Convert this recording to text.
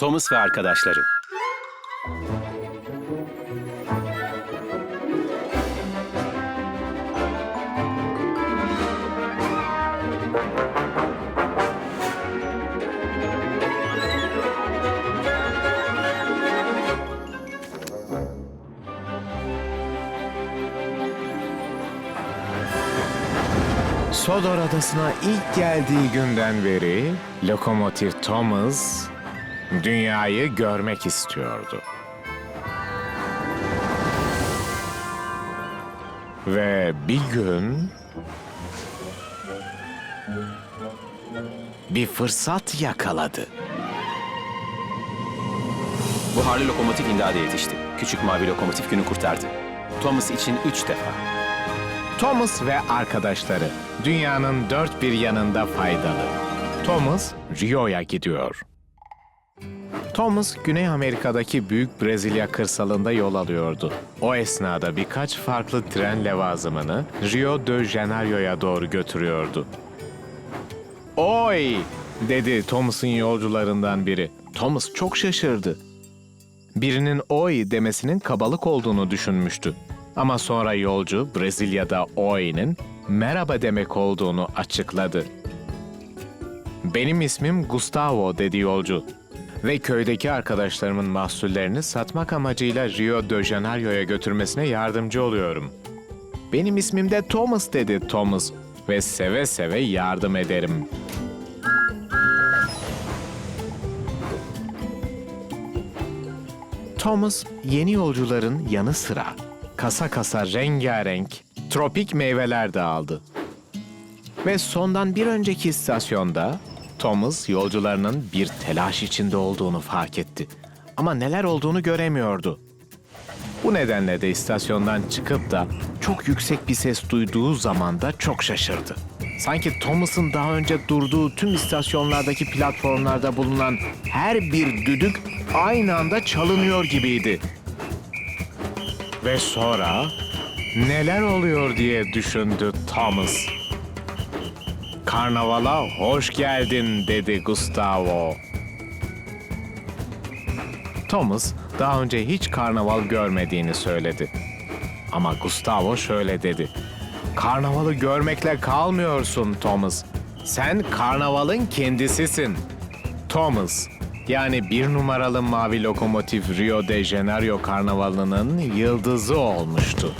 Thomas ve arkadaşları. Sodor Adası'na ilk geldiği günden beri Lokomotiv Thomas dünyayı görmek istiyordu. Ve bir gün bir fırsat yakaladı. Buharlı lokomotif imdada yetişti. Küçük mavi lokomotif günü kurtardı. Thomas için üç defa. Thomas ve arkadaşları dünyanın dört bir yanında faydalı. Thomas Rio'ya gidiyor. Thomas, Güney Amerika'daki büyük Brezilya kırsalında yol alıyordu. O esnada birkaç farklı tren levazımını Rio de Janeiro'ya doğru götürüyordu. Oy! dedi Thomas'ın yolcularından biri. Thomas çok şaşırdı. Birinin oy demesinin kabalık olduğunu düşünmüştü. Ama sonra yolcu Brezilya'da oy'nin merhaba demek olduğunu açıkladı. Benim ismim Gustavo dedi yolcu ve köydeki arkadaşlarımın mahsullerini satmak amacıyla Rio de Janeiro'ya götürmesine yardımcı oluyorum. Benim ismim de Thomas dedi Thomas ve seve seve yardım ederim. Thomas yeni yolcuların yanı sıra kasa kasa rengarenk tropik meyveler de aldı. Ve sondan bir önceki istasyonda Thomas yolcularının bir telaş içinde olduğunu fark etti. Ama neler olduğunu göremiyordu. Bu nedenle de istasyondan çıkıp da çok yüksek bir ses duyduğu zaman da çok şaşırdı. Sanki Thomas'ın daha önce durduğu tüm istasyonlardaki platformlarda bulunan her bir düdük aynı anda çalınıyor gibiydi. Ve sonra neler oluyor diye düşündü Thomas. Karnavala hoş geldin dedi Gustavo. Thomas daha önce hiç karnaval görmediğini söyledi. Ama Gustavo şöyle dedi. Karnavalı görmekle kalmıyorsun Thomas. Sen karnavalın kendisisin. Thomas, yani bir numaralı mavi lokomotif Rio de Janeiro karnavalının yıldızı olmuştu.